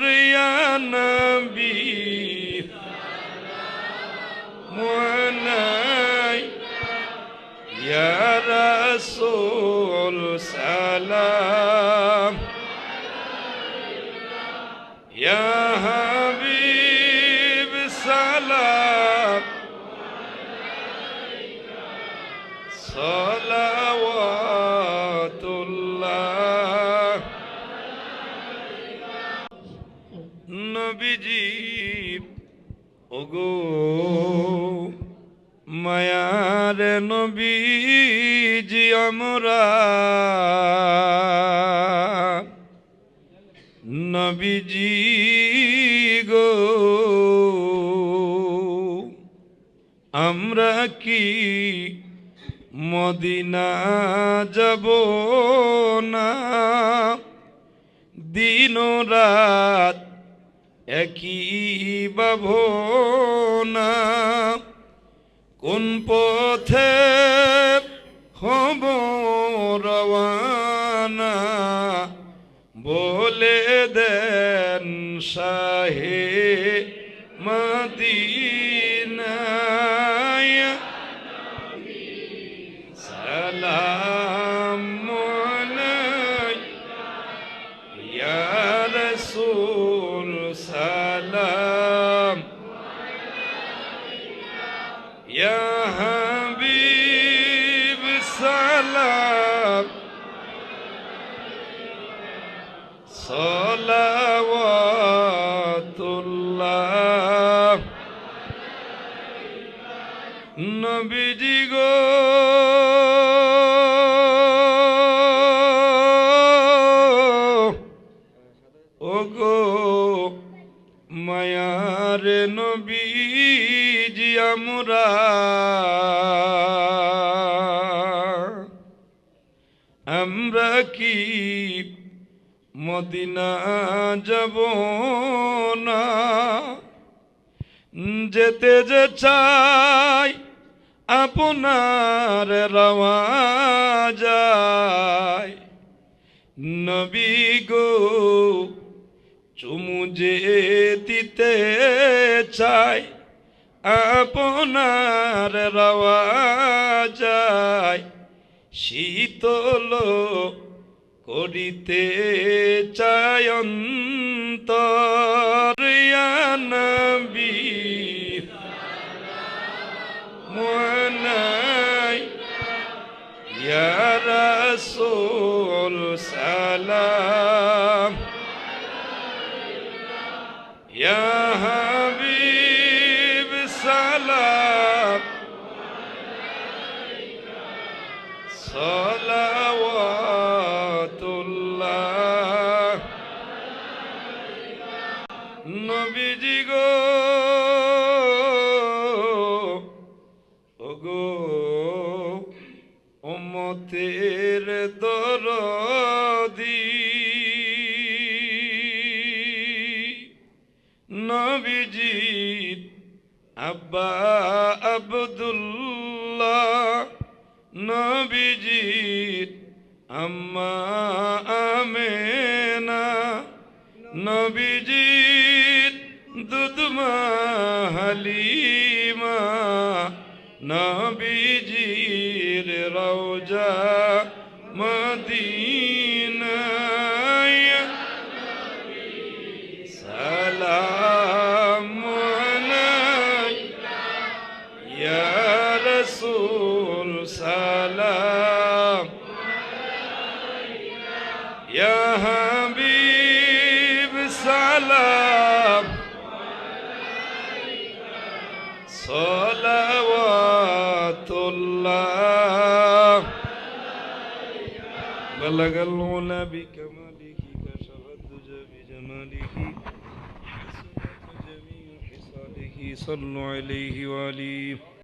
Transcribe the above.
يا نبي مولاي يا رسول سلام নবীজি ওগো মায়ার নবীজি আমরা। নবীজি গো আমরা কি মদিনা যাব না? দিন রাত একই বাভনা কোন পথে হব রওয়ানা? বলে দেন সাহে মদিনায় ইয়া হাবিব সালাম। সলাওয়াতুল্লাহ। নবীজি গো। ও গো মায়ার নবীজি আমরা। আমরা কি মদিনা যাব না? যেতে যে চাই আপনার রওয়া যায়। নবী গো, চুমু যে দিতে চাই আপনার রওয়া যায়। শীতল করিতে চায় অন্তর ইয়া নবী। মোনাই ইয়া রাসূল সালাম। ইয়া আব্বা আব্দুল্লাহ নবীজির আম্মা আমেনা নবীজির দুধমা হালিমা নবীজির রওজা মদিনায় الحبيب سلام. صلوات الله. بلغ الغلا بكماله كشف الدجى بجماله حسنت جميع خصاله صلوا عليه وعليه